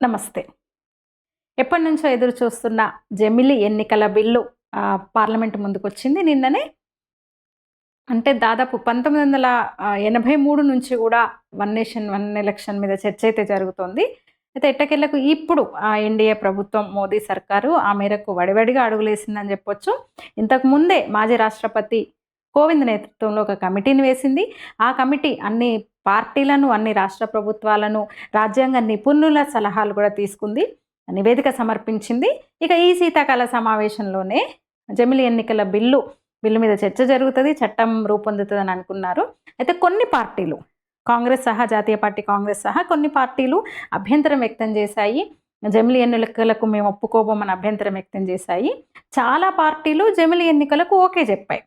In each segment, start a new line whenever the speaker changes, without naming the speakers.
నమస్తే. ఎప్పటి నుంచో ఎదురు చూస్తున్న జమిలి ఎన్నికల బిల్లు పార్లమెంట్ ముందుకు వచ్చింది నిన్ననే. అంటే దాదాపు పంతొమ్మిది వందల ఎనభై మూడు నుంచి కూడా వన్ నేషన్ వన్ ఎలక్షన్ మీద చర్చ అయితే జరుగుతోంది. అయితే ఎట్టకెళ్ళకు ఇప్పుడు ఆ ఎన్డీఏ ప్రభుత్వం మోదీ సర్కారు ఆ మేరకు వడివడిగా అడుగులేసిందని చెప్పొచ్చు. ఇంతకు ముందే మాజీ రాష్ట్రపతి కోవింద్ నేతృత్వంలో ఒక కమిటీని వేసింది. ఆ కమిటీ అన్ని పార్టీలను అన్ని రాష్ట్ర ప్రభుత్వాలను రాజ్యాంగ నిపుణుల సలహాలు కూడా తీసుకుంది. నివేదిక సమర్పించింది. ఇక ఈ శీతాకాల సమావేశంలోనే జమిలి ఎన్నికల బిల్లు బిల్లు మీద చర్చ జరుగుతుంది చట్టం రూపొందుతుందని అనుకున్నారు. అయితే కొన్ని పార్టీలు కాంగ్రెస్ సహా జాతీయ పార్టీ కాంగ్రెస్ సహా కొన్ని పార్టీలు అభ్యంతరం వ్యక్తం చేశాయి. జమిలి ఎన్నికలకు మేము ఒప్పుకోబోమని అభ్యంతరం వ్యక్తం చేశాయి. చాలా పార్టీలు జమిలి ఎన్నికలకు ఓకే చెప్పాయి.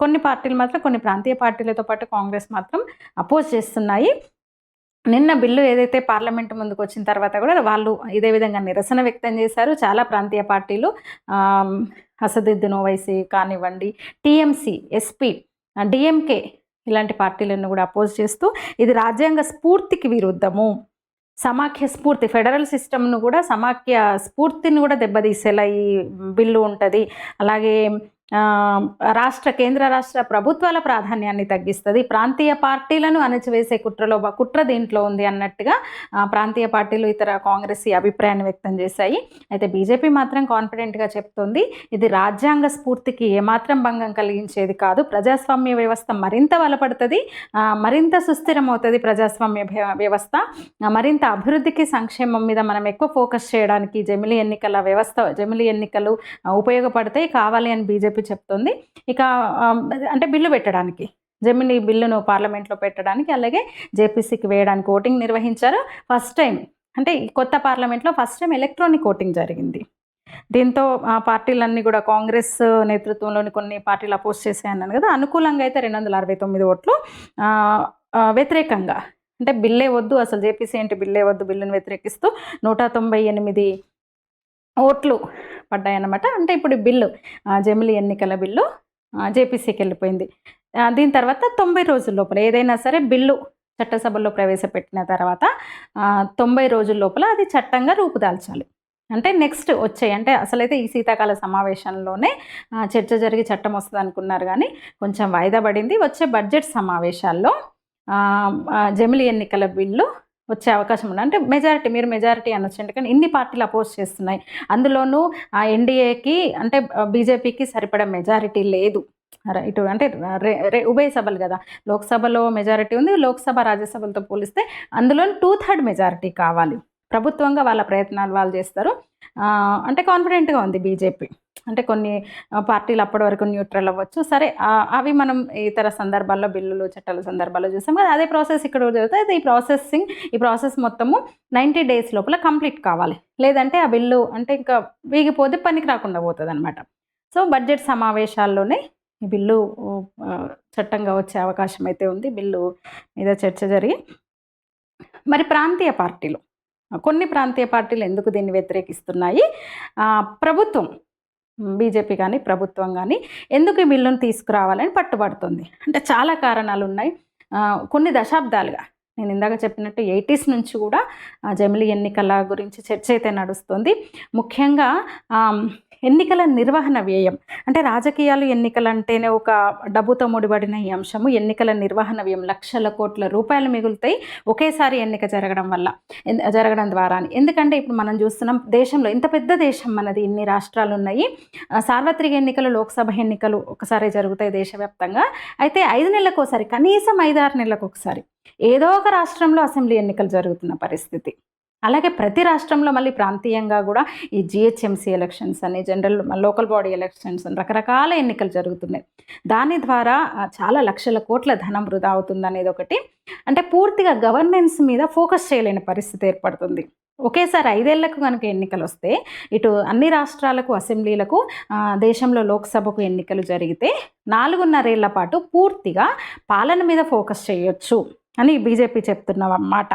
కొన్ని పార్టీలు మాత్రం కొన్ని ప్రాంతీయ పార్టీలతో పాటు కాంగ్రెస్ మాత్రం అపోజ్ చేస్తున్నాయి. నిన్న బిల్లు ఏదైతే పార్లమెంట్ ముందుకు వచ్చిన తర్వాత కూడా వాళ్ళు ఇదే విధంగా నిరసన వ్యక్తం చేశారు. చాలా ప్రాంతీయ పార్టీలు ఆమ్, అసదుద్దీన్ ఓవైసీ కానివ్వండి టీఎంసీ ఎస్పీ డిఎంకే ఇలాంటి పార్టీలను కూడా అపోజ్ చేస్తూ ఇది రాజ్యాంగ స్ఫూర్తికి విరుద్ధము. సమాఖ్య స్ఫూర్తి ఫెడరల్ సిస్టమ్ను కూడా సమాఖ్య స్ఫూర్తిని కూడా దెబ్బతీసేలా ఈ బిల్లు ఉంటుంది. అలాగే రాష్ట్ర కేంద్ర రాష్ట్ర ప్రభుత్వాల ప్రాధాన్యాన్ని తగ్గిస్తుంది. ప్రాంతీయ పార్టీలను అణచివేసే కుట్రలో కుట్ర దీంట్లో ఉంది అన్నట్టుగా ప్రాంతీయ పార్టీలు ఇతర కాంగ్రెస్ ఈ అభిప్రాయాన్ని వ్యక్తం చేశాయి. అయితే బీజేపీ మాత్రం కాన్ఫిడెంట్గా చెప్తోంది ఇది రాజ్యాంగ స్ఫూర్తికి ఏమాత్రం భంగం కలిగించేది కాదు. ప్రజాస్వామ్య వ్యవస్థ మరింత బలపడుతుంది మరింత సుస్థిరం అవుతుంది ప్రజాస్వామ్య వ్యవస్థ. మరింత అభివృద్ధికి సంక్షేమం మీద మనం ఎక్కువ ఫోకస్ చేయడానికి జమిలి ఎన్నికల వ్యవస్థ జమిలి ఎన్నికలు ఉపయోగపడతాయి. కావాలి అని బీజేపీ చెప్తుంది. ఇక అంటే బిల్లు పెట్టడానికి. జమిని బిల్లును పార్లమెంట్లో పెట్టడానికి అలాగే జేపీసీకి వేయడానికి ఓటింగ్ నిర్వహించారు. ఫస్ట్ టైం అంటే కొత్త పార్లమెంట్లో ఫస్ట్ టైం ఎలక్ట్రానిక్ ఓటింగ్ జరిగింది. దీంతో ఆ పార్టీలన్నీ కూడా కాంగ్రెస్ నేతృత్వంలోని కొన్ని పార్టీలు అపోజ్ చేశాయన్నాను కదా అనుకూలంగా అయితే రెండు వందల అరవై తొమ్మిది ఓట్లు. వ్యతిరేకంగా అంటే బిల్లే వద్దు అసలు జేపీసీ ఏంటి బిల్లే వద్దు బిల్లును వ్యతిరేకిస్తూ నూట తొంభై ఎనిమిది ఓట్లు పడ్డాయన్నమాట. అంటే ఇప్పుడు బిల్లు జమిలి ఎన్నికల బిల్లు జేపీసీకి వెళ్ళిపోయింది. దీని తర్వాత తొంభై రోజుల లోపల ఏదైనా సరే బిల్లు చట్టసభలో ప్రవేశపెట్టిన తర్వాత తొంభై రోజుల లోపల అది చట్టంగా రూపుదాల్చాలి. అంటే నెక్స్ట్ వచ్చాయి. అంటే అసలైతే ఈ శీతాకాల సమావేశంలోనే చర్చ జరిగి చట్టం వస్తుంది అనుకున్నారు కానీ కొంచెం వాయిదా పడింది. వచ్చే బడ్జెట్ సమావేశాల్లో జమిలి ఎన్నికల బిల్లు వచ్చే అవకాశం ఉంది. అంటే మెజారిటీ మీరు మెజారిటీ అనొచ్చండి కానీ ఇన్ని పార్టీలు అపోజ్ చేస్తున్నాయి. అందులోనూ ఆ ఎన్డీఏకి అంటే బీజేపీకి సరిపడా మెజారిటీ లేదు. ఇటు అంటే రే రే ఉభయ సభలు కదా. లోక్సభలో మెజారిటీ ఉంది. లోక్సభ రాజ్యసభలతో పోలిస్తే అందులో టూ థర్డ్ మెజారిటీ కావాలి. ప్రభుత్వంగా వాళ్ళ ప్రయత్నాలు వాళ్ళు చేస్తారు. అంటే కాన్ఫిడెంట్గా ఉంది బీజేపీ. అంటే కొన్ని పార్టీలు అప్పటి వరకు న్యూట్రల్ అవ్వచ్చు. సరే అవి మనం ఇతర సందర్భాల్లో బిల్లులు చట్టాల సందర్భాల్లో చూసాం కదా అదే ప్రాసెస్ ఇక్కడ కూడా జరుగుతుంది. అయితే ఈ ప్రాసెసింగ్ ఈ ప్రాసెస్ మొత్తము నైంటీ డేస్ లోపల కంప్లీట్ కావాలి. లేదంటే ఆ బిల్లు అంటే ఇంకా వీగిపోతే పనికి రాకుండా పోతుంది అనమాట సో బడ్జెట్ సమావేశాల్లోనే ఈ బిల్లు చట్టంగా వచ్చే అవకాశం అయితే ఉంది. బిల్లు మీద చర్చ జరిగి మరి ప్రాంతీయ పార్టీలు కొన్ని ప్రాంతీయ పార్టీలు ఎందుకు దీన్ని వ్యతిరేకిస్తున్నాయి? ప్రభుత్వం బీజేపీ కానీ ప్రభుత్వం కానీ ఎందుకు ఈ బిల్లును తీసుకురావాలని పట్టుబడుతుంది. అంటే చాలా కారణాలు ఉన్నాయి కొన్ని దశాబ్దాలుగా. నేను ఇందాక చెప్పినట్టు ఎయిటీస్ నుంచి కూడా జమిలి ఎన్నికల గురించి చర్చ అయితే నడుస్తుంది. ముఖ్యంగా ఎన్నికల నిర్వహణ వ్యయం. అంటే రాజకీయాలు ఎన్నికలంటేనే ఒక డబ్బుతో ముడిపడిన ఈ అంశము. ఎన్నికల నిర్వహణ వ్యయం లక్షల కోట్ల రూపాయలు మిగులుతాయి ఒకేసారి ఎన్నిక జరగడం వల్ల జరగడం ద్వారా అని. ఎందుకంటే ఇప్పుడు మనం చూస్తున్నాం దేశంలో ఇంత పెద్ద దేశం మనది ఇన్ని రాష్ట్రాలు ఉన్నాయి. సార్వత్రిక ఎన్నికలు లోక్సభ ఎన్నికలు ఒకసారి జరుగుతాయి దేశవ్యాప్తంగా. అయితే ఐదు నెలలకు ఒకసారి కనీసం ఐదారు నెలలకు ఒకసారి ఏదో ఒక రాష్ట్రంలో అసెంబ్లీ ఎన్నికలు జరుగుతున్న పరిస్థితి. అలాగే ప్రతి రాష్ట్రంలో మళ్ళీ ప్రాంతీయంగా కూడా ఈ జిహెచ్ఎంసీ ఎలక్షన్స్ అని జనరల్ లోకల్ బాడీ ఎలక్షన్స్ అని రకరకాల ఎన్నికలు జరుగుతున్నాయి. దాని ద్వారా చాలా లక్షల కోట్ల ధనం వృధా అవుతుంది అనేది ఒకటి. అంటే పూర్తిగా గవర్నెన్స్ మీద ఫోకస్ చేయలేని పరిస్థితి ఏర్పడుతుంది. ఒకేసారి ఐదేళ్ళకు కనుక ఎన్నికలు వస్తే ఇటు అన్ని రాష్ట్రాలకు అసెంబ్లీలకు దేశంలో లోక్సభకు ఎన్నికలు జరిగితే నాలుగున్నరేళ్ళ పాటు పూర్తిగా పాలన మీద ఫోకస్ చేయొచ్చు అని బీజేపీ చెప్తున్న మాట.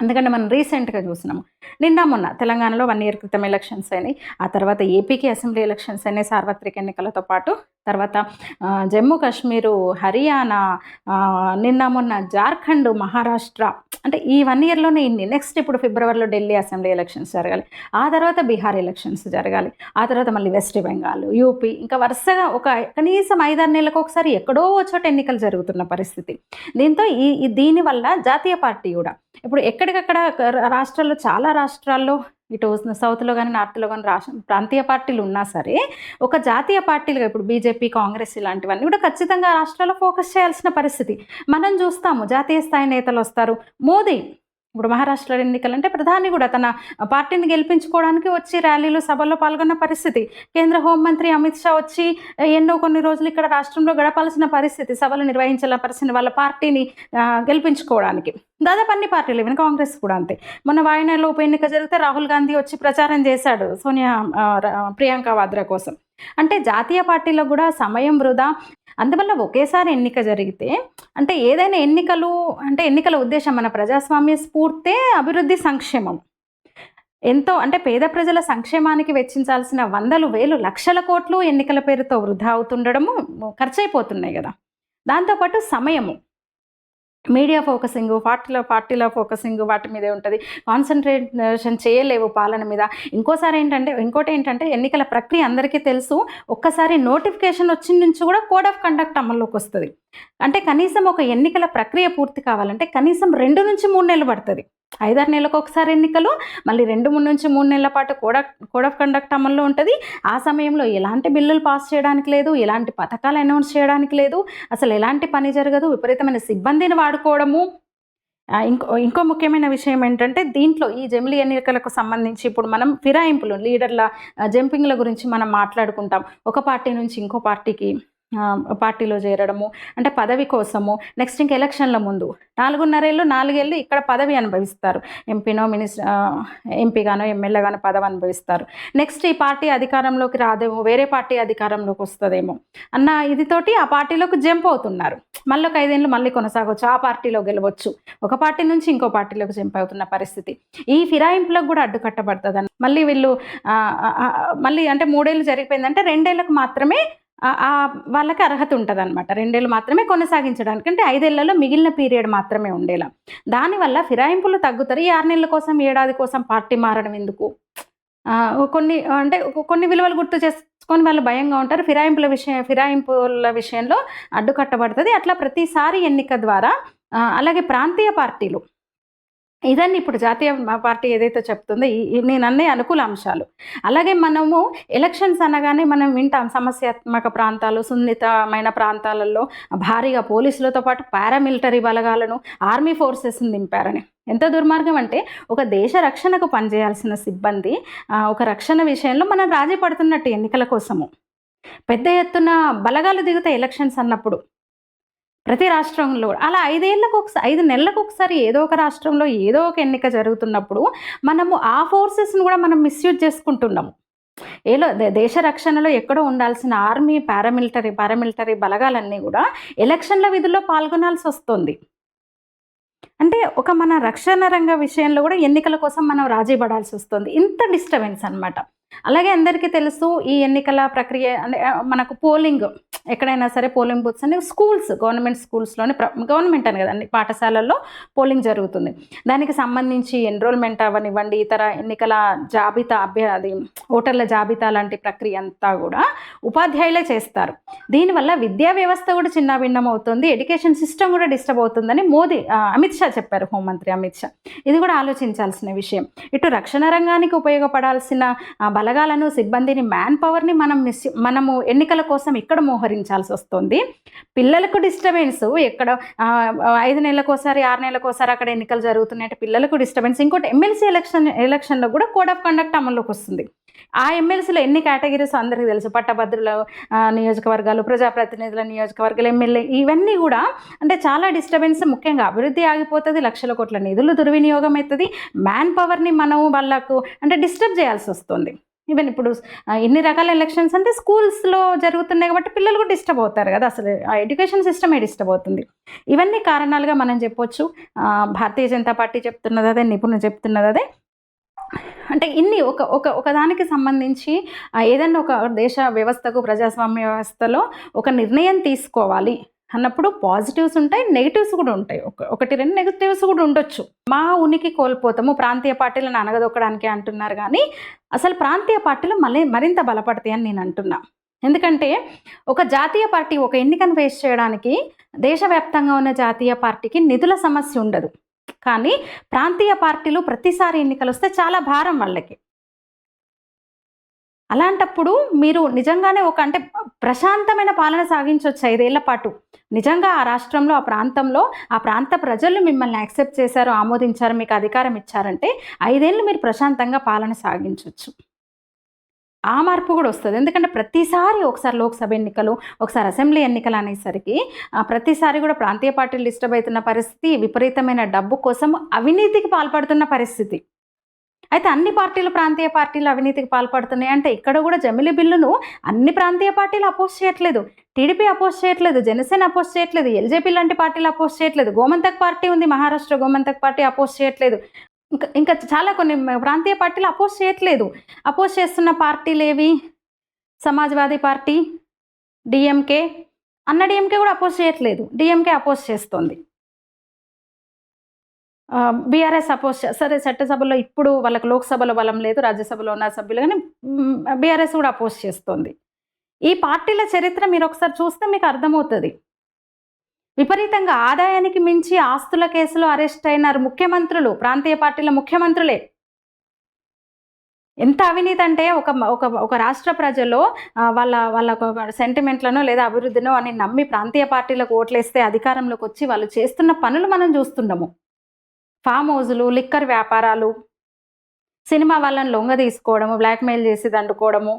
ఎందుకంటే మనం రీసెంట్గా చూసినాము. నిన్న మొన్న తెలంగాణలో వన్ ఇయర్ క్రితం ఎలక్షన్స్ అయినాయి. ఆ తర్వాత ఏపీకి అసెంబ్లీ ఎలక్షన్స్ అయినాయి సార్వత్రిక ఎన్నికలతో పాటు. తర్వాత జమ్మూ కాశ్మీరు హర్యానా నిన్న మొన్న జార్ఖండ్ మహారాష్ట్ర అంటే ఈ వన్ ఇయర్లోనే ఇన్ని. నెక్స్ట్ ఇప్పుడు ఫిబ్రవరిలో ఢిల్లీ అసెంబ్లీ ఎలక్షన్స్ జరగాలి. ఆ తర్వాత బీహార్ ఎలక్షన్స్ జరగాలి. ఆ తర్వాత మళ్ళీ వెస్ట్ బెంగాల్ యూపీ. ఇంకా వరుసగా ఒక కనీసం ఐదారు నెలలకు ఒకసారి ఎక్కడో ఓ చోట ఎన్నికలు జరుగుతున్న పరిస్థితి. దీంతో ఈ దీనివల్ల జాతీయ పార్టీ కూడా ఇప్పుడు ఎక్కడికక్కడ రాష్ట్రాల్లో చాలా రాష్ట్రాల్లో ఇటు సౌత్లో కానీ నార్త్లో కానీ రాష్ట్ర ప్రాంతీయ పార్టీలు ఉన్నా సరే ఒక జాతీయ పార్టీలుగా ఇప్పుడు బీజేపీ కాంగ్రెస్ ఇలాంటివన్నీ కూడా ఖచ్చితంగా రాష్ట్రాల్లో ఫోకస్ చేయాల్సిన పరిస్థితి. మనం చూస్తాము జాతీయ స్థాయి నేతలు వస్తారు. మోదీ ఇప్పుడు మహారాష్ట్ర ఎన్నికలంటే ప్రధాని కూడా తన పార్టీని గెలిపించుకోవడానికి వచ్చి ర్యాలీలు సభల్లో పాల్గొన్న పరిస్థితి. కేంద్ర హోంమంత్రి అమిత్ షా వచ్చి ఎన్నో కొన్ని రోజులు ఇక్కడ రాష్ట్రంలో గడపాల్సిన పరిస్థితి సభలు నిర్వహించాల పరిస్థితి వాళ్ళ పార్టీని గెలిపించుకోవడానికి. దాదాపు అన్ని పార్టీలు ఈవెన్ కాంగ్రెస్ కూడా అంతే. మొన్న వాయనాడులో ఉప ఎన్నిక జరిగితే రాహుల్ గాంధీ వచ్చి ప్రచారం చేశాడు సోనియా ప్రియాంక వాద్రా కోసం. అంటే జాతీయ పార్టీలో కూడా సమయం వృధా. అందువల్ల ఒకేసారి ఎన్నిక జరిగితే అంటే ఏదైనా ఎన్నికలు అంటే ఎన్నికల ఉద్దేశం మన ప్రజాస్వామ్య స్ఫూర్తే అభివృద్ధి సంక్షేమం. ఎంతో అంటే పేద ప్రజల సంక్షేమానికి వెచ్చించాల్సిన వందలు వేలు లక్షల కోట్లు ఎన్నికల పేరుతో వృధా అవుతుండడము ఖర్చు అయిపోతున్నాయి కదా దాంతోపాటు సమయము. మీడియా ఫోకసింగ్ పార్టీలో పార్టీలో ఫోకసింగ్ వాటి మీదే ఉంటుంది. కాన్సన్ట్రేషన్ చేయలేవు పాలన మీద. ఇంకోసారి ఏంటంటే ఇంకోటి ఏంటంటే ఎన్నికల ప్రక్రియ అందరికీ తెలుసు. ఒక్కసారి నోటిఫికేషన్ వచ్చిన నుంచి కూడా కోడ్ ఆఫ్ కండక్ట్ అమల్లోకి వస్తుంది. అంటే కనీసం ఒక ఎన్నికల ప్రక్రియ పూర్తి కావాలంటే కనీసం రెండు నుంచి మూడు నెలలు పడుతుంది. ఐదారు నెలలకు ఒకసారి ఎన్నికలు మళ్ళీ రెండు మూడు నుంచి మూడు నెలల పాటు కోడ్ కోడ్ ఆఫ్ కండక్ట్ అమల్లో ఉంటుంది. ఆ సమయంలో ఎలాంటి బిల్లులు పాస్ చేయడానికి లేదు ఎలాంటి పథకాలు అనౌన్స్ చేయడానికి లేదు అసలు ఎలాంటి పని జరగదు విపరీతమైన సిబ్బందిని వాడుకోవడము. ఇంకో ఇంకో ముఖ్యమైన విషయం ఏంటంటే దీంట్లో ఈ జమిలీ ఎన్నికలకు సంబంధించి ఇప్పుడు మనం ఫిరాయింపులు లీడర్ల జంపింగ్ల గురించి మనం మాట్లాడుకుంటాం. ఒక పార్టీ నుంచి ఇంకో పార్టీకి పార్టీలో చేరడము అంటే పదవి కోసము నెక్స్ట్ ఇంక ఎలక్షన్ల ముందు. నాలుగున్నరేళ్ళు నాలుగేళ్ళు ఇక్కడ పదవి అనుభవిస్తారు. ఎంపీనో మినిస్టర్ ఎంపీగానో ఎమ్మెల్యేగానో పదవి అనుభవిస్తారు. నెక్స్ట్ ఈ పార్టీ అధికారంలోకి రాదేమో వేరే పార్టీ అధికారంలోకి వస్తుందేమో అన్న ఇదితోటి ఆ పార్టీలోకి జంప్ అవుతున్నారు. మళ్ళీ ఒక ఐదేళ్ళు మళ్ళీ కొనసాగవచ్చు ఆ పార్టీలో గెలవచ్చు. ఒక పార్టీ నుంచి ఇంకో పార్టీలోకి జంప్ అవుతున్న పరిస్థితి. ఈ ఫిరాయింపులకు కూడా అడ్డుకట్టబడుతుంది మళ్ళీ వీళ్ళు మళ్ళీ అంటే మూడేళ్ళు జరిగిపోయిందంటే రెండేళ్ళకు మాత్రమే వాళ్ళకి అర్హత ఉంటుంది అనమాట రెండేళ్ళు మాత్రమే కొనసాగించడానికి. అంటే ఐదేళ్ళలో మిగిలిన పీరియడ్ మాత్రమే ఉండేలా. దానివల్ల ఫిరాయింపులు తగ్గుతారు. ఈ ఆరు నెలల కోసం ఏడాది కోసం పార్టీ మారడం ఎందుకు? కొన్ని అంటే కొన్ని విలువలు గుర్తు చేసుకొని వాళ్ళు భయంగా ఉంటారు. ఫిరాయింపుల విషయం ఫిరాయింపుల విషయంలో అడ్డుకట్టబడుతుంది. అట్లా ప్రతిసారి ఎన్నిక ద్వారా అలాగే ప్రాంతీయ పార్టీలు ఇదన్నీ ఇప్పుడు జాతీయ పార్టీ ఏదైతే చెప్తుందో ఈ- నేను అన్నీ అనుకూల అంశాలు. అలాగే మనము ఎలక్షన్స్ అనగానే మనం వింటాం సమస్యాత్మక ప్రాంతాలు సున్నితమైన ప్రాంతాలలో భారీగా పోలీసులతో పాటు పారామిలిటరీ బలగాలను ఆర్మీ ఫోర్సెస్ని దింపారని. ఎంత దుర్మార్గం అంటే ఒక దేశ రక్షణకు పనిచేయాల్సిన సిబ్బంది ఒక రక్షణ విషయంలో మనం రాజీ పడుతున్నట్టు ఎన్నికల కోసము. పెద్ద ఎత్తున బలగాలు దిగుతాయి ఎలక్షన్స్ అన్నప్పుడు. ప్రతి రాష్ట్రంలో అలా ఐదేళ్ళకు ఒకసారి ఐదు నెలలకు ఒకసారి ఏదో ఒక రాష్ట్రంలో ఏదో ఒక ఎన్నిక జరుగుతున్నప్పుడు మనము ఆ ఫోర్సెస్ని కూడా మనం మిస్యూజ్ చేసుకుంటున్నాము. ఏలో దేశ రక్షణలో ఎక్కడో ఉండాల్సిన ఆర్మీ పారామిలిటరీ పారామిలిటరీ బలగాలన్నీ కూడా ఎలక్షన్ల విధుల్లో పాల్గొనాల్సి వస్తుంది. అంటే ఒక మన రక్షణ రంగ విషయంలో కూడా ఎన్నికల కోసం మనం రాజీ పడాల్సి వస్తుంది. ఇంత డిస్టర్బెన్స్ అనమాట అలాగే అందరికీ తెలుసు ఈ ఎన్నికల ప్రక్రియ అంటే మనకు పోలింగ్ ఎక్కడైనా సరే పోలింగ్ బూత్స్ అన్ని స్కూల్స్ గవర్నమెంట్ స్కూల్స్లోనే గవర్నమెంట్ అని కదండి పాఠశాలల్లో పోలింగ్ జరుగుతుంది. దానికి సంబంధించి ఎన్రోల్మెంట్ అవనివ్వండి ఇతర ఎన్నికల జాబితా అభ్య అది ఓటర్ల జాబితా లాంటి ప్రక్రియ అంతా కూడా ఉపాధ్యాయులే చేస్తారు. దీనివల్ల విద్యా వ్యవస్థ కూడా చిన్న భిన్నం అవుతుంది ఎడ్యుకేషన్ సిస్టమ్ కూడా డిస్టర్బ్ అవుతుందని మోదీ అమిత్ షా చెప్పారు హోంమంత్రి అమిత్ షా. ఇది కూడా ఆలోచించాల్సిన విషయం. ఇటు రక్షణ రంగానికి ఉపయోగపడాల్సిన బలగాలను సిబ్బందిని మ్యాన్ పవర్ని మనం మిస్ మనము ఎన్నికల కోసం ఇక్కడ మోహరించాల్సి వస్తుంది. పిల్లలకు డిస్టర్బెన్స్ ఎక్కడ ఐదు నెలలకు ఒకసారి ఆరు నెలలకు ఒకసారి అక్కడ ఎన్నికలు జరుగుతున్నాయంటే పిల్లలకు డిస్టర్బెన్స్ ఇంకోటి ఎమ్మెల్సీ ఎలక్షన్ ఎలక్షన్లో కూడా కోడ్ ఆఫ్ కండక్ట్ అమల్లోకి వస్తుంది. ఆ ఎమ్మెల్సీలో ఎన్ని కేటగిరీస్ అందరికీ తెలుసు. పట్టభద్రుల నియోజకవర్గాలు ప్రజాప్రతినిధుల నియోజకవర్గాలు ఎమ్మెల్యే ఇవన్నీ కూడా అంటే చాలా డిస్టర్బెన్స్ ముఖ్యంగా అభివృద్ధి ఆగిపోతుంది లక్షల కోట్ల నిధులు దుర్వినియోగం అవుతుంది మ్యాన్ పవర్ని మనం వాళ్ళకు అంటే డిస్టర్బ్ చేయాల్సి వస్తుంది. ఈవెన్ ఇప్పుడు ఎన్ని రకాల ఎలక్షన్స్ అంటే స్కూల్స్లో జరుగుతున్నాయి కాబట్టి పిల్లలు కూడా డిస్టర్బ్ అవుతారు కదా. అసలు ఆ ఎడ్యుకేషన్ సిస్టమే డిస్టర్బ్ అవుతుంది. ఇవన్నీ కారణాలుగా మనం చెప్పొచ్చు. భారతీయ జనతా పార్టీ చెప్తున్నది అదే నిపుణులు చెప్తున్నది అదే. అంటే ఇన్ని ఒక ఒక ఒక దానికి సంబంధించి ఏదైనా ఒక దేశ వ్యవస్థకు ప్రజాస్వామ్య వ్యవస్థలో ఒక నిర్ణయం తీసుకోవాలి అన్నప్పుడు పాజిటివ్స్ ఉంటాయి నెగిటివ్స్ కూడా ఉంటాయి. ఒక ఒకటి రెండు నెగిటివ్స్ కూడా ఉండొచ్చు. మా ఉనికి కోల్పోతాము ప్రాంతీయ పార్టీలను అనగదొక్కడానికి అంటున్నారు కానీ అసలు ప్రాంతీయ పార్టీలు మళ్ళీ మరింత బలపడతాయి అని నేను అంటున్నా. ఎందుకంటే ఒక జాతీయ పార్టీ ఒక ఎన్నికను ఫేస్ చేయడానికి దేశవ్యాప్తంగా ఉన్న జాతీయ పార్టీకి నిధుల సమస్య ఉండదు. కానీ ప్రాంతీయ పార్టీలు ప్రతిసారి ఎన్నికలు వస్తే చాలా భారం వాళ్ళకి. అలాంటప్పుడు మీరు నిజంగానే ఒక అంటే ప్రశాంతమైన పాలన సాగించవచ్చు ఐదేళ్ళ పాటు. నిజంగా ఆ రాష్ట్రంలో ఆ ప్రాంతంలో ఆ ప్రాంత ప్రజలు మిమ్మల్ని యాక్సెప్ట్ చేశారు ఆమోదించారు మీకు అధికారం ఇచ్చారంటే ఐదేళ్ళు మీరు ప్రశాంతంగా పాలన సాగించవచ్చు ఆ మార్పు కూడా వస్తుంది. ఎందుకంటే ప్రతిసారి ఒకసారి లోక్సభ ఎన్నికలు ఒకసారి అసెంబ్లీ ఎన్నికలు అనేసరికి ప్రతిసారి కూడా ప్రాంతీయ పార్టీలు డిస్టర్బ్ అవుతున్న పరిస్థితి విపరీతమైన డబ్బు కోసం అవినీతికి పాల్పడుతున్న పరిస్థితి. అయితే అన్ని పార్టీలు ప్రాంతీయ పార్టీలు అవినీతికి పాల్పడుతున్నాయి. అంటే ఇక్కడ కూడా జమిలి బిల్లును అన్ని ప్రాంతీయ పార్టీలు అపోజ్ చేయట్లేదు. టీడీపీ అపోజ్ చేయట్లేదు. జనసేన అపోజ్ చేయట్లేదు. ఎల్జేపీ లాంటి పార్టీలు అపోజ్ చేయట్లేదు. గోమంతక్ పార్టీ ఉంది. మహారాష్ట్ర గోమంతక్ పార్టీ అపోజ్ చేయట్లేదు. ఇంకా ఇంకా చాలా కొన్ని ప్రాంతీయ పార్టీలు అపోజ్ చేయట్లేదు. అపోజ్ చేస్తున్న పార్టీలు ఏవి? Samajwadi party DMK. Anna DMK కూడా అపోజ్ చేయట్లేదు. డిఎంకే అపోజ్ చేస్తోంది. బీఆర్ఎస్ సపోజ్ సరే చట్టసభలో ఇప్పుడు వాళ్ళకు లోక్సభలో బలం లేదు రాజ్యసభలో ఉన్న సభ్యులు కానీ బీఆర్ఎస్ కూడా అపోజ్ చేస్తోంది. ఈ పార్టీల చరిత్ర మీరు ఒకసారి చూస్తే మీకు అర్థమవుతుంది. విపరీతంగా ఆదాయానికి మించి ఆస్తుల కేసులో అరెస్ట్ అయినారు ముఖ్యమంత్రులు ప్రాంతీయ పార్టీల ముఖ్యమంత్రులే. ఎంత అవినీతి అంటే ఒక ఒక ఒక రాష్ట్ర ప్రజలు వాళ్ళ వాళ్ళ సెంటిమెంట్లను లేదా అభివృద్ధినో అని నమ్మి ప్రాంతీయ పార్టీలకు ఓట్లేస్తే అధికారంలోకి వచ్చి వాళ్ళు చేస్తున్న పనులు మనం చూస్తున్నాము ఫామ్ హౌజులు లిక్కర్ వ్యాపారాలు సినిమా వాళ్ళని లొంగ తీసుకోవడము బ్లాక్మెయిల్ చేసి దండుకోవడము.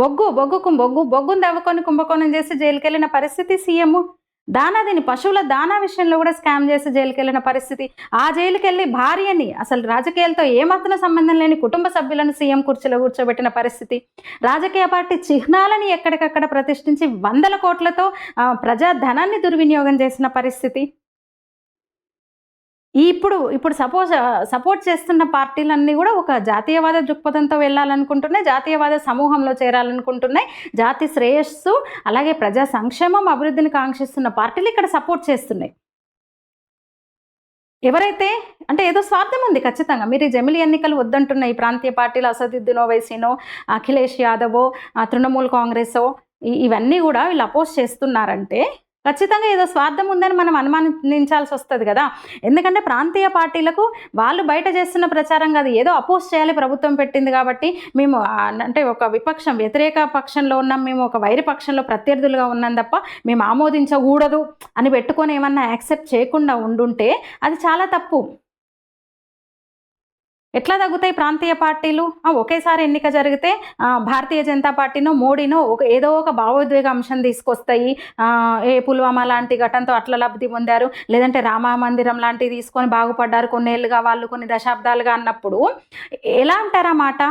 బొగ్గు బొగ్గుకు బొగ్గు బొగ్గును దవ్వుకొని కుంభకోణం చేసి జైలుకి వెళ్ళిన పరిస్థితి సీఎం. దానా దీని పశువుల దానా విషయంలో కూడా స్కామ్ చేసి జైలుకి వెళ్ళిన పరిస్థితి. ఆ జైలుకి వెళ్ళి భార్యని అసలు రాజకీయాలతో ఏమాత్రం సంబంధం లేని కుటుంబ సభ్యులను సీఎం కుర్చీలో కూర్చోబెట్టిన పరిస్థితి. రాజకీయ పార్టీ చిహ్నాలని ఎక్కడికక్కడ ప్రతిష్ఠించి వందల కోట్లతో ప్రజా ధనాన్ని దుర్వినియోగం చేసిన పరిస్థితి. ఇప్పుడు ఇప్పుడు సపోజ్ సపోర్ట్ చేస్తున్న పార్టీలన్నీ కూడా ఒక జాతీయవాద దృక్పథంతో వెళ్ళాలనుకుంటున్నాయి జాతీయవాద సమూహంలో చేరాలనుకుంటున్నాయి. జాతి శ్రేయస్సు అలాగే ప్రజా సంక్షేమం అభివృద్ధిని కాంక్షిస్తున్న పార్టీలు ఇక్కడ సపోర్ట్ చేస్తున్నాయి. ఎవరైతే అంటే ఏదో స్వార్థం ఉంది ఖచ్చితంగా. మీరు ఈ జమిలి ఎన్నికలు వద్దంటున్న ఈ ప్రాంతీయ పార్టీలు అసదుద్దీన్ ఓవైసీనో అఖిలేష్ యాదవో ఆ, తృణమూల్ కాంగ్రెసో ఇవన్నీ కూడా వీళ్ళు అపోజ్ చేస్తున్నారంటే ఖచ్చితంగా ఏదో స్వార్థం ఉందని మనం అనుమానించాల్సి వస్తుంది కదా. ఎందుకంటే ప్రాంతీయ పార్టీలకు వాళ్ళు బయట చేస్తున్న ప్రచారం కాదు ఏదో అపోజ్ చేయాలి ప్రభుత్వం పెట్టింది కాబట్టి మేము అంటే ఒక విపక్షం వ్యతిరేక పక్షంలో ఉన్నాం మేము ఒక వైరి పక్షంలో ప్రత్యర్థులుగా ఉన్నాం తప్ప మేము ఆమోదించకూడదు అని పెట్టుకొని ఏమన్నా యాక్సెప్ట్ చేయకుండా ఉండుంటే అది చాలా తప్పు. ఎట్లా తగ్గుతాయి ప్రాంతీయ పార్టీలు? ఒకేసారి ఎన్నిక జరిగితే భారతీయ జనతా పార్టీనో మోడీనో ఒక ఏదో ఒక భావోద్వేగ అంశం తీసుకొస్తాయి. ఏ పుల్వామా లాంటి ఘటనతో అట్లా లబ్ధి పొందారు. లేదంటే రామ మందిరం లాంటివి తీసుకొని బాగుపడ్డారు కొన్నేళ్ళుగా వాళ్ళు కొన్ని దశాబ్దాలుగా అన్నప్పుడు. ఎలా అంటారా మాట?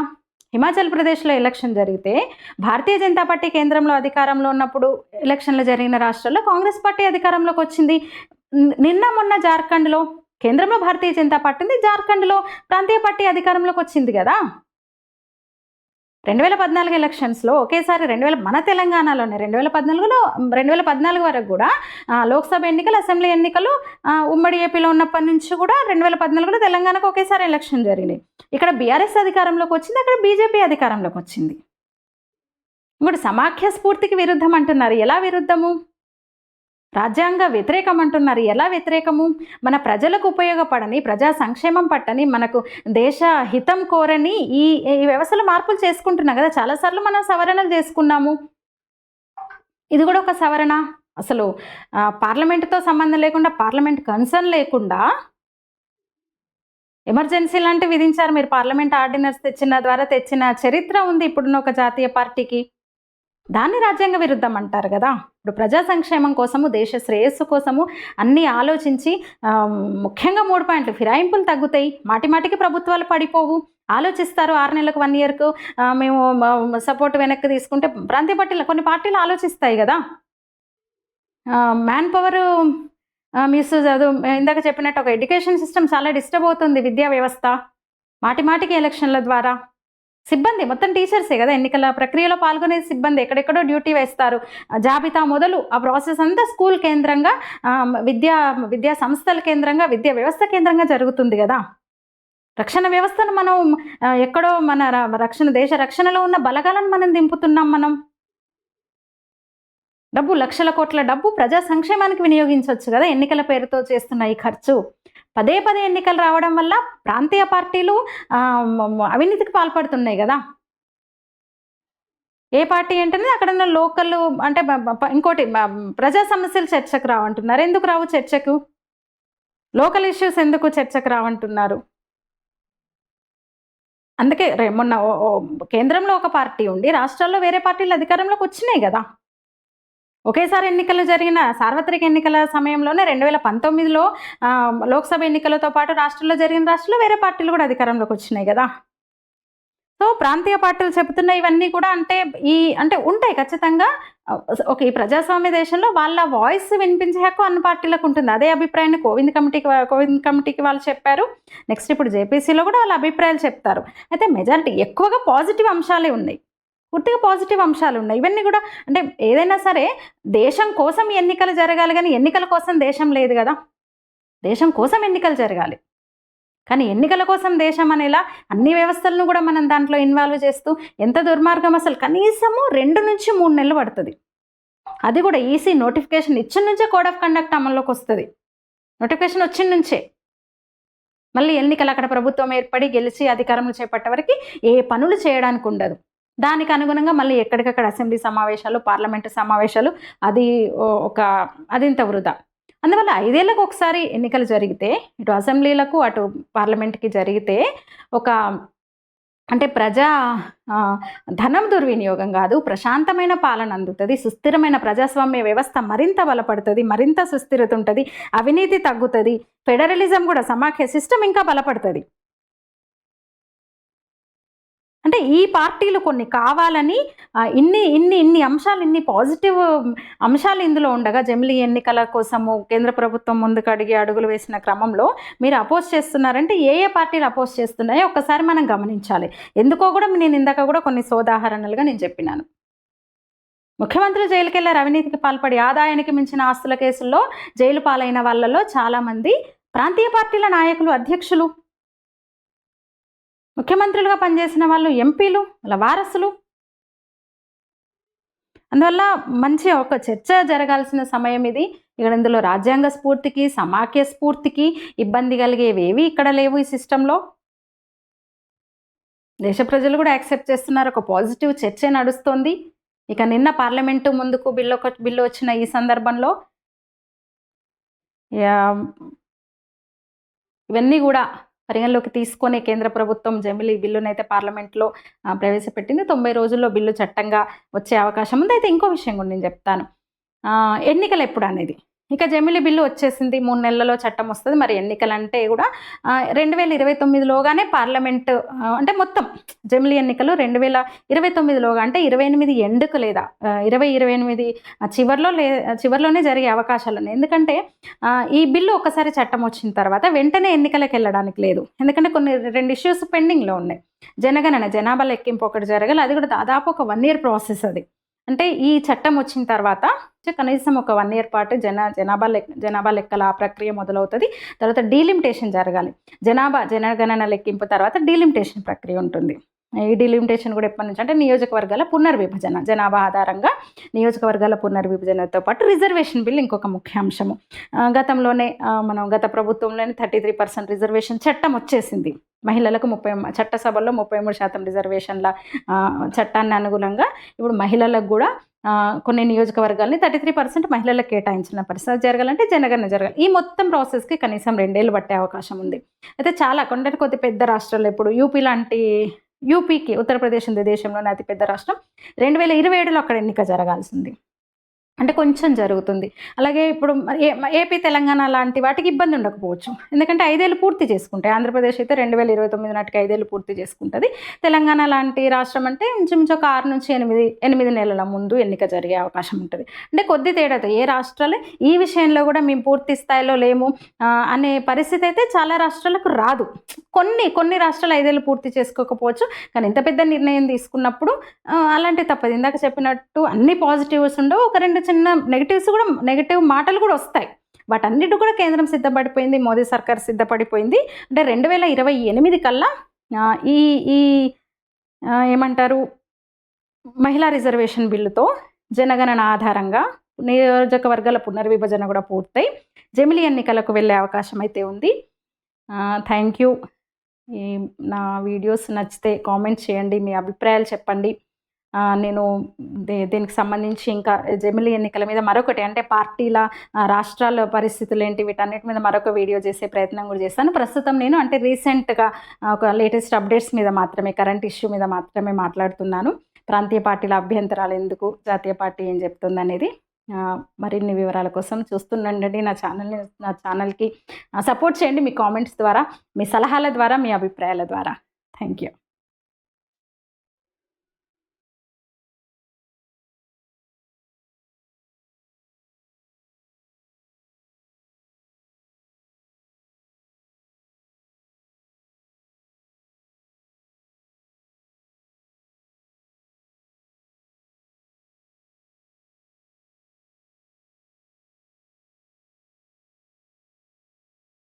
హిమాచల్ ప్రదేశ్లో ఎలక్షన్ జరిగితే భారతీయ జనతా పార్టీ కేంద్రంలో అధికారంలో ఉన్నప్పుడు ఎలక్షన్లు జరిగిన రాష్ట్రాల్లో కాంగ్రెస్ పార్టీ అధికారంలోకి వచ్చింది. నిన్న మొన్న జార్ఖండ్లో కేంద్రంలో భారతీయ జనతా పార్టీ ఉంది. జార్ఖండ్లో ప్రాంతీయ పార్టీ అధికారంలోకి వచ్చింది కదా? రెండు వేల పద్నాలుగు ఎలక్షన్స్లో ఒకేసారి రెండు వేల మన తెలంగాణలోనే రెండు వేల పద్నాలుగులో రెండు వేల పద్నాలుగు వరకు కూడా లోక్సభ ఎన్నికలు అసెంబ్లీ ఎన్నికలు ఉమ్మడి ఏపీలో ఉన్నప్పటి నుంచి కూడా రెండు వేల పద్నాలుగులో తెలంగాణకు ఒకేసారి ఎలక్షన్ జరిగినాయి. ఇక్కడ బీఆర్ఎస్ అధికారంలోకి వచ్చింది అక్కడ బీజేపీ అధికారంలోకి వచ్చింది. ఇంకోటి సమాఖ్య స్ఫూర్తికి విరుద్ధం అంటున్నారు. ఎలా విరుద్ధము? రాజ్యాంగ వ్యతిరేకం అంటున్నారు ఎలా వ్యతిరేకము? మన ప్రజలకు ఉపయోగపడని ప్రజా సంక్షేమం పట్టని మనకు దేశ హితం కోరని ఈ ఈ వ్యవస్థలో మార్పులు చేసుకుంటున్నాం కదా. చాలాసార్లు మనం సవరణలు చేసుకున్నాము. ఇది కూడా ఒక సవరణ. అసలు పార్లమెంటుతో సంబంధం లేకుండా పార్లమెంట్ కన్సర్న్ లేకుండా ఎమర్జెన్సీ లాంటివి విధించారు. మీరు పార్లమెంట్ ఆర్డినెన్స్ తెచ్చిన ద్వారా తెచ్చిన చరిత్ర ఉంది. ఇప్పుడున్న ఒక జాతీయ పార్టీకి దాన్ని రాజ్యాంగ విరుద్ధం అంటారు కదా. ఇప్పుడు ప్రజా సంక్షేమం కోసము దేశ శ్రేయస్సు కోసము అన్నీ ఆలోచించి ముఖ్యంగా మూడు పాయింట్లు. ఫిరాయింపులు తగ్గుతాయి. మాటి మాటికి ప్రభుత్వాలు పడిపోవు. ఆలోచిస్తారు ఆరు నెలలకు వన్ ఇయర్కు మేము సపోర్ట్ వెనక్కి తీసుకుంటే ప్రాంతీయ పార్టీలు కొన్ని పార్టీలు ఆలోచిస్తాయి కదా. మ్యాన్ పవర్ మిస్ చదువు ఇందాక చెప్పినట్టు ఒక ఎడ్యుకేషన్ సిస్టమ్ చాలా డిస్టర్బ్ అవుతుంది విద్యా వ్యవస్థ. మాటి మాటికి ఎలక్షన్ల ద్వారా. సిబ్బంది మొత్తం టీచర్సే కదా ఎన్నికల ప్రక్రియలో పాల్గొనే సిబ్బంది ఎక్కడెక్కడో డ్యూటీ వేస్తారు. జాబితా మొదలు ఆ ప్రాసెస్ అంతా స్కూల్ కేంద్రంగా విద్యా విద్యా సంస్థల కేంద్రంగా విద్యా వ్యవస్థ కేంద్రంగా జరుగుతుంది కదా. రక్షణ వ్యవస్థను మనం ఎక్కడో మన రక్షణ దేశ రక్షణలో ఉన్న బలగాలను మనం దింపుతున్నాం మనం. డబ్బు లక్షల కోట్ల డబ్బు ప్రజా సంక్షేమానికి వినియోగించవచ్చు కదా ఎన్నికల పేరుతో చేస్తున్న ఈ ఖర్చు. పదే పదే ఎన్నికలు రావడం వల్ల ప్రాంతీయ పార్టీలు అవినీతికి పాల్పడుతున్నాయి కదా. ఏ పార్టీ ఏంటనేది అక్కడ ఉన్న లోకల్ అంటే ఇంకోటి ప్రజా సమస్యలు చర్చకు రావంటున్నారు. ఎందుకు రావు చర్చకు? లోకల్ ఇష్యూస్ ఎందుకు చర్చకు రావంటున్నారు? అందుకే రే- మొన్న కేంద్రంలో ఒక పార్టీ ఉండి రాష్ట్రాల్లో వేరే పార్టీలు అధికారంలోకి వచ్చినాయి కదా. ఒకేసారి ఎన్నికలు జరిగిన సార్వత్రిక ఎన్నికల సమయంలోనే రెండు వేల పంతొమ్మిదిలో లోక్సభ ఎన్నికలతో పాటు రాష్ట్రంలో జరిగిన రాష్ట్రంలో వేరే పార్టీలు కూడా అధికారంలోకి వచ్చినాయి కదా. సో ప్రాంతీయ పార్టీలు చెబుతున్న ఇవన్నీ కూడా అంటే ఈ అంటే ఉంటాయి ఖచ్చితంగా. ఒక ఈ ప్రజాస్వామ్య దేశంలో వాళ్ళ వాయిస్ వినిపించే హక్కు అన్ని పార్టీలకు ఉంటుంది. అదే అభిప్రాయాన్ని కోవింద్ కమిటీకి కోవింద్ కమిటీకి వాళ్ళు చెప్పారు. నెక్స్ట్ ఇప్పుడు జేపీసీలో కూడా వాళ్ళ అభిప్రాయాలు చెప్తారు. అయితే మెజారిటీ ఎక్కువగా పాజిటివ్ అంశాలే ఉన్నాయి. పూర్తిగా పాజిటివ్ అంశాలు ఉన్నాయి ఇవన్నీ కూడా అంటే ఏదైనా సరే దేశం కోసం ఎన్నికలు జరగాలి కానీ ఎన్నికల కోసం దేశం లేదు కదా. దేశం కోసం ఎన్నికలు జరగాలి. కానీ ఎన్నికల కోసం దేశం అనేలా అన్ని వ్యవస్థలను కూడా మనం దాంట్లో ఇన్వాల్వ్ చేస్తూ ఎంత దుర్మార్గం అసలు. కనీసము రెండు నుంచి మూడు నెలలు పడుతుంది. అది కూడా ఈసీ నోటిఫికేషన్ ఇచ్చిన నుంచే కోడ్ ఆఫ్ కండక్ట్ అమల్లోకి వస్తుంది. నోటిఫికేషన్ వచ్చిన నుంచే. మళ్ళీ ఎన్నికలు అక్కడ ప్రభుత్వం ఏర్పడి గెలిచి అధికారంలో చేపట్టే వరకు ఏ పనులు చేయడానికి ఉండదు. దానికి అనుగుణంగా మళ్ళీ ఎక్కడికక్కడ అసెంబ్లీ సమావేశాలు పార్లమెంటు సమావేశాలు అది ఓ- ఒక అదింత వృధా. అందువల్ల ఐదేళ్ళకు ఒకసారి ఎన్నికలు జరిగితే ఇటు అసెంబ్లీలకు అటు పార్లమెంట్కి జరిగితే ఒక అంటే ప్రజా ధనం దుర్వినియోగం కాదు ప్రశాంతమైన పాలన అందుతుంది సుస్థిరమైన ప్రజాస్వామ్య వ్యవస్థ మరింత బలపడుతుంది మరింత సుస్థిరత ఉంటుంది అవినీతి తగ్గుతుంది ఫెడరలిజం కూడా సమాఖ్య సిస్టమ్ ఇంకా బలపడుతుంది. అంటే ఈ పార్టీలు కొన్ని కావాలని ఇన్ని ఇన్ని ఇన్ని అంశాలు ఇన్ని పాజిటివ్ అంశాలు ఇందులో ఉండగా జమిలి ఎన్నికల కోసము కేంద్ర ప్రభుత్వం ముందుకు అడిగి అడుగులు వేసిన క్రమంలో మీరు అపోజ్ చేస్తున్నారంటే ఏ ఏ పార్టీలు అపోజ్ చేస్తున్నాయో ఒక్కసారి మనం గమనించాలి. ఎందుకో కూడా నేను ఇందాక కూడా కొన్ని సోదాహరణలుగా నేను చెప్పినాను. ముఖ్యమంత్రి జైలుకెళ్ళారు అవినీతికి పాల్పడి ఆదాయానికి మించిన ఆస్తుల కేసుల్లో జైలు పాలైన వాళ్ళలో చాలామంది ప్రాంతీయ పార్టీల నాయకులు అధ్యక్షులు ముఖ్యమంత్రులుగా పనిచేసిన వాళ్ళు ఎంపీలు వాళ్ళ వారసులు. అందువల్ల మంచి ఒక చర్చ జరగాల్సిన సమయం ఇది. ఇక్కడ ఇందులో రాజ్యాంగ స్ఫూర్తికి సమాఖ్య స్ఫూర్తికి ఇబ్బంది కలిగేవేవి ఇక్కడ లేవు ఈ సిస్టంలో? దేశ ప్రజలు కూడా యాక్సెప్ట్ చేస్తున్నారు. ఒక పాజిటివ్ చర్చే నడుస్తోంది. ఇక నిన్న పార్లమెంటు ముందుకు బిల్లు ఒక బిల్లు వచ్చిన ఈ సందర్భంలో ఇవన్నీ కూడా పరిగణలోకి తీసుకొని కేంద్ర ప్రభుత్వం జమిలి బిల్లునైతే పార్లమెంట్లో ప్రవేశపెట్టింది. తొంభై రోజుల్లో బిల్లు చట్టంగా వచ్చే అవకాశం ఉంది. అయితే ఇంకో విషయం కూడా నేను చెప్తాను. ఎన్నికలు ఎప్పుడు అనేది? ఇక జమిలి బిల్లు వచ్చేసింది. మూడు నెలలలో చట్టం వస్తుంది. మరి ఎన్నికలు అంటే కూడా రెండు వేల ఇరవై తొమ్మిదిలోగానే పార్లమెంట్ అంటే మొత్తం జమిలి ఎన్నికలు రెండు వేల ఇరవై తొమ్మిదిలోగా అంటే ఇరవై ఎనిమిది ఎండుకు లేదా ఇరవై ఇరవై ఎనిమిది చివరిలో చివర్లో లే చివర్లోనే జరిగే అవకాశాలు ఉన్నాయి. ఎందుకంటే ఈ బిల్లు ఒకసారి చట్టం వచ్చిన తర్వాత వెంటనే ఎన్నికలకు వెళ్ళడానికి లేదు. ఎందుకంటే కొన్ని రెండు ఇష్యూస్ పెండింగ్లో ఉన్నాయి. జనగణన జనాభా లెక్కింపు ఒకటి జరగాలి. అది కూడా దాదాపు ఒక వన్ ఇయర్ ప్రాసెస్ అది. అంటే ఈ చట్టం వచ్చిన తర్వాత కనీసం ఒక వన్ ఇయర్ పాటు జన జనాభా లెక్క జనాభా లెక్కల ఆ ప్రక్రియ మొదలవుతుంది. తర్వాత డీలిమిటేషన్ జరగాలి. జనాభా జనగణన లెక్కింపు తర్వాత డీలిమిటేషన్ ప్రక్రియ ఉంటుంది. ఈ డిలిమిటేషన్ కూడా ఎప్పటి నుంచి అంటే నియోజకవర్గాల పునర్విభజన జనాభా ఆధారంగా నియోజకవర్గాల పునర్విభజనతో పాటు రిజర్వేషన్ బిల్ ఇంకొక ముఖ్య అంశము గతంలోనే మనం గత ప్రభుత్వంలోనే థర్టీ త్రీ పర్సెంట్ రిజర్వేషన్ చట్టం వచ్చేసింది. మహిళలకు ముప్పై చట్టసభల్లో ముప్పై మూడు శాతం రిజర్వేషన్ల చట్టాన్ని అనుగుణంగా ఇప్పుడు మహిళలకు కూడా కొన్ని నియోజకవర్గాల్ని థర్టీ త్రీ పర్సెంట్ మహిళలకు కేటాయించిన పరిస్థితి జరగాలంటే జనగణన జరగాలి. ఈ మొత్తం ప్రాసెస్కి కనీసం రెండేళ్ళు పట్టే అవకాశం ఉంది. అయితే చాలా కొంటే కొద్ది పెద్ద రాష్ట్రాలు ఇప్పుడు యూపీ లాంటి యూపీకి ఉత్తరప్రదేశ్ ఉంది దేశంలోనే అతిపెద్ద రాష్ట్రం. రెండు వేల ఇరవై ఏడులో అక్కడ ఎన్నిక జరగాల్సింది. అంటే కొంచెం జరుగుతుంది. అలాగే ఇప్పుడు ఏ ఏపీ తెలంగాణ లాంటి వాటికి ఇబ్బంది ఉండకపోవచ్చు. ఎందుకంటే ఐదేళ్ళు పూర్తి చేసుకుంటాయి. ఆంధ్రప్రదేశ్ అయితే రెండు వేల ఇరవై తొమ్మిది నాటికి ఐదేళ్ళు పూర్తి చేసుకుంటుంది. తెలంగాణ లాంటి రాష్ట్రం అంటే ఇంచుమించు ఒక ఆరు నుంచి ఎనిమిది ఎనిమిది నెలల ముందు ఎన్నిక జరిగే అవకాశం ఉంటుంది. అంటే కొద్ది తేడాతో ఏ రాష్ట్రాలు ఈ విషయంలో కూడా మేము పూర్తి స్థాయిలో లేము అనే పరిస్థితి అయితే చాలా రాష్ట్రాలకు రాదు. కొన్ని కొన్ని రాష్ట్రాలు ఐదేళ్ళు పూర్తి చేసుకోకపోవచ్చు కానీ ఇంత పెద్ద నిర్ణయం తీసుకున్నప్పుడు అలాంటి తప్పదు. ఇందాక చెప్పినట్టు అన్ని పాజిటివ్స్ ఉండవు. ఒక రెండు చిన్న నెగిటివ్స్ కూడా నెగిటివ్ మాటలు కూడా వస్తాయి. వాటన్నిటి కూడా కేంద్రం సిద్ధపడిపోయింది మోదీ సర్కార్ సిద్ధపడిపోయింది. అంటే రెండు వేల ఇరవై ఎనిమిది కల్లా ఈ ఈ ఏమంటారు మహిళా రిజర్వేషన్ బిల్లుతో జనగణన ఆధారంగా నియోజకవర్గాల పునర్విభజన కూడా పూర్తయి. జమిలి ఎన్నికలకు వెళ్ళే అవకాశం అయితే ఉంది. థ్యాంక్ యూ నా వీడియోస్ నచ్చితే కామెంట్ చేయండి మీ అభిప్రాయాలు చెప్పండి. నేను దే- దీనికి సంబంధించి ఇంకా జమిలీ ఎన్నికల మీద మరొకటి అంటే పార్టీల రాష్ట్రాల పరిస్థితులు ఏంటి వీటన్నిటి మీద మరొక వీడియో చేసే ప్రయత్నం కూడా చేస్తాను. ప్రస్తుతం నేను అంటే రీసెంట్గా ఒక లేటెస్ట్ అప్డేట్స్ మీద మాత్రమే కరెంట్ ఇష్యూ మీద మాత్రమే మాట్లాడుతున్నాను. ప్రాంతీయ పార్టీల అభ్యంతరాలు ఎందుకు జాతీయ పార్టీ ఏం చెప్తుంది అనేది మరిన్ని వివరాల కోసం చూస్తుండండి. నా ఛానల్ని నా ఛానల్కి సపోర్ట్ చేయండి మీ కామెంట్స్ ద్వారా మీ సలహాల ద్వారా మీ అభిప్రాయాల ద్వారా. Thank you.